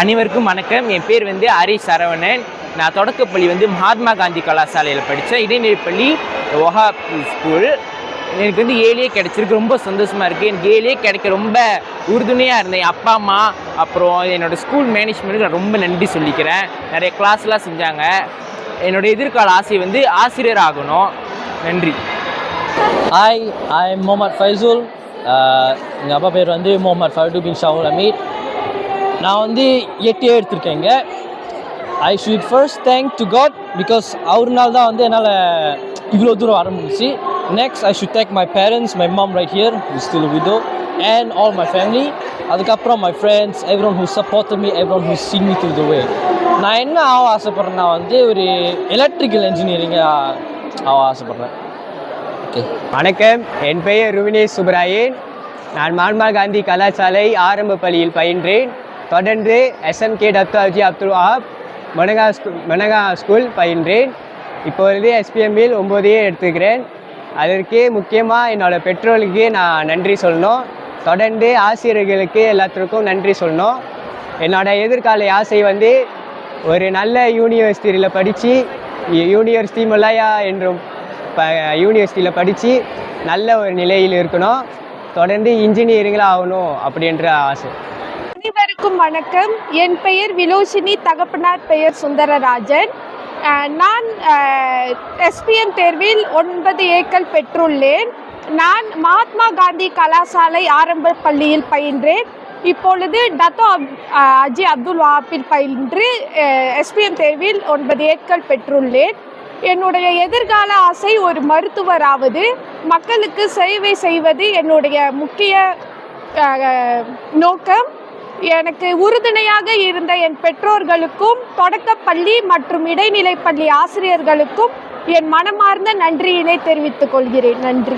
அனைவருக்கும் வணக்கம். என் பேர் வந்து ஹரி சரவணன். நான் தொடக்கப்பள்ளி வந்து மகாத்மா காந்தி கலாசாலையில் படித்தேன் இடைநிலைப்பள்ளி ஒஹா ஸ்கூல். எனக்கு வந்து ஏழியே கிடைச்சிருக்கு. ரொம்ப சந்தோஷமாக இருக்குது எனக்கு ஏழியே கிடைக்க ரொம்ப உறுதுணையாக இருந்தேன். என் அப்பா அம்மா அப்புறம் என்னோடய ஸ்கூல் மேனேஜ்மெண்ட்டுக்கு நான் ரொம்ப நன்றி சொல்லிக்கிறேன். நிறைய கிளாஸ்லாம் செஞ்சாங்க. என்னோடய எதிர்கால ஆசை வந்து ஆசிரியர் ஆகணும். நன்றி. Hi I am Mohammed Faizul எங்கள் அப்பா பேர் வந்து முகமது ஃபைடு பின் ஷாவுல் அமீர் நான் வந்து எட்டே எடுத்திருக்கேங்க I should first thank to God because அவருனால தான் வந்து என்னால் இவ்வளோ தூரம் வர முடிச்சு next I should thank my parents my mom right here still widow and all my family அதுக்கப்புறம் my friends every one who support me every one who sing me through the way நான் என்ன ஆக ஆசைப்பட்றேன்னா வந்து ஒரு electrical இன்ஜினியரிங்காக ஆக ஆசைப்பட்றேன். Okay வணக்கம். என் பெயர் ருவினேஷ் சுப்ராயன் நான் மகாத்மா காந்தி கலாசாலை ஆரம்ப பள்ளியில் பயின்றேன். தொடர்ந்து எஸ்எம்கே டத்தாஜி அப்துல் வஹாப் மனகா ஸ்கூல் மனகா ஸ்கூல் பயின்றேன். இப்பொழுது எஸ்பிஎம்மில் ஒம்போதே எடுத்துக்கிறேன். அதற்கு முக்கியமாக என்னோடய பெற்றோர்களுக்கு நான் நன்றி சொல்லணும். தொடர்ந்து ஆசிரியர்களுக்கு எல்லாத்துக்கும் நன்றி சொல்லணும். என்னோடய எதிர்கால ஆசை வந்து ஒரு நல்ல யூனிவர்சிட்டியில் படித்து யூனிவர்சிட்டி மலாயா என்றும் ப யூனிவர்சிட்டியில் படித்து நல்ல ஒரு நிலையில் இருக்கணும். தொடர்ந்து இன்ஜினியரிங்கில் ஆகணும் அப்படின்ற ஆசை. அனைவருக்கும் வணக்கம். என் பெயர் விலோசினி தகப்பனார் பெயர் சுந்தரராஜன். நான் எஸ்பிஎம் தேர்வில் ஒன்பது ஏக்கள் பெற்றுள்ளேன். நான் மகாத்மா காந்தி கலாசாலை ஆரம்ப பள்ளியில் பயின்றேன். இப்பொழுது டத்தோ அப் அஜி அப்துல் வஹாப்பில் பயின்று எஸ்பிஎம் தேர்வில் ஒன்பது ஏக்கள் பெற்றுள்ளேன். என்னுடைய எதிர்கால ஆசை ஒரு மருத்துவராவது மக்களுக்கு சேவை செய்வது என்னுடைய முக்கிய நோக்கம். எனக்கு உறுதுணையாக இருந்த என் பெற்றோர்களுக்கும் தொடக்கப்பள்ளி மற்றும் இடைநிலைப்பள்ளி ஆசிரியர்களுக்கும் என் மனமார்ந்த நன்றியினை தெரிவித்துக் கொள்கிறேன். நன்றி.